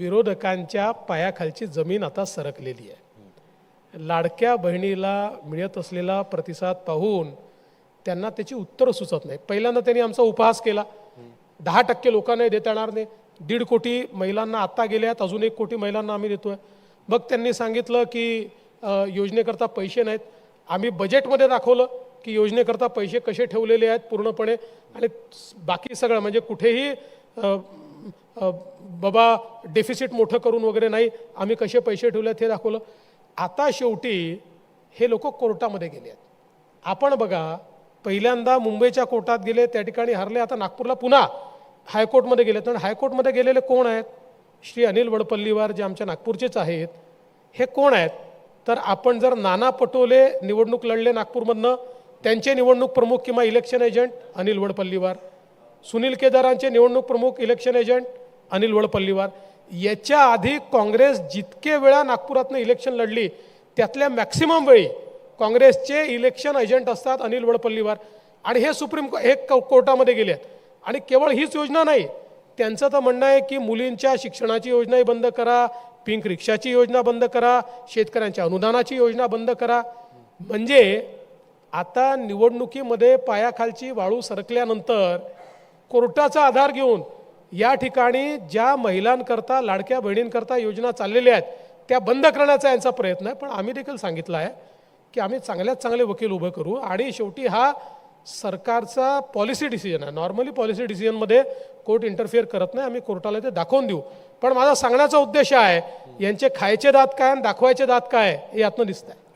विरोधकांच्या पायाखालची जमीन आता सरकलेली आहे. लाडक्या बहिणीला मिळत असलेला प्रतिसाद पाहून त्यांना त्याची उत्तरं सुचत नाही. पहिल्यांदा त्यांनी आमचा उपहास केला. दहा टक्के लोकांना देता येणार नाही. दीड कोटी महिलांना आत्ता गेल्यात अजून एक कोटी महिलांना आम्ही देतोय. मग त्यांनी सांगितलं की योजनेकरता पैसे नाहीत. आम्ही बजेटमध्ये दाखवलं की योजनेकरता पैसे कसे ठेवलेले आहेत पूर्णपणे. आणि बाकी सगळं म्हणजे कुठेही बाबा डेफिसिट मोठं करून वगैरे नाही आम्ही कसे पैसे ठेवले आहेत हे दाखवलं. आता शेवटी हे लोक कोर्टामध्ये गेले आहेत. आपण बघा पहिल्यांदा मुंबईच्या कोर्टात गेले त्या ठिकाणी हरले आता नागपूरला पुन्हा हायकोर्टमध्ये गेले तर हायकोर्टमध्ये गेलेले कोण आहेत? श्री अनिल वडपल्लीवार जे आमच्या नागपूरचेच आहेत हे कोण आहेत? तर आपण जर नाना पटोले निवडणूक लढले नागपूरमधनं त्यांचे निवडणूक प्रमुख किंवा इलेक्शन एजंट अनिल वडपल्लीवार सुनील केदारांचे निवडणूक प्रमुख इलेक्शन एजंट अनिल वडपल्लीवार याच्या आधी काँग्रेस जितके वेळा नागपुरातनं इलेक्शन लढली त्यातल्या मॅक्सिमम वेळी काँग्रेसचे इलेक्शन एजंट असतात अनिल वळपल्लीवार आणि हे सुप्रीम को- हे कोर्टामध्ये गेले आहेत. आणि केवळ हीच योजना नाही त्यांचं तर म्हणणं आहे की मुलींच्या शिक्षणाची योजनाही बंद करा पिंक रिक्षाची योजना बंद करा शेतकऱ्यांच्या अनुदानाची योजना बंद करा. म्हणजे आता निवडणुकीमध्ये पायाखालची वाळू सरकल्यानंतर कोर्टाचा आधार घेऊन या ठिकाणी ज्या महिलांकरता लाडक्या बहिणींकरता योजना चाललेल्या आहेत त्या बंद करण्याचा यांचा प्रयत्न आहे. पण आम्ही देखील सांगितलं आहे की आम्ही चांगल्यात चांगले वकील उभं करू आणि शेवटी हा सरकारचा पॉलिसी डिसिजन आहे. नॉर्मली पॉलिसी डिसिजनमध्ये कोर्ट इंटरफिअर करत नाही. आम्ही कोर्टाला ते दाखवून देऊ. पण माझा सांगण्याचा उद्देश आहे यांचे खायचे दात काय आणि दाखवायचे दात काय हे यातनं दिसत आहे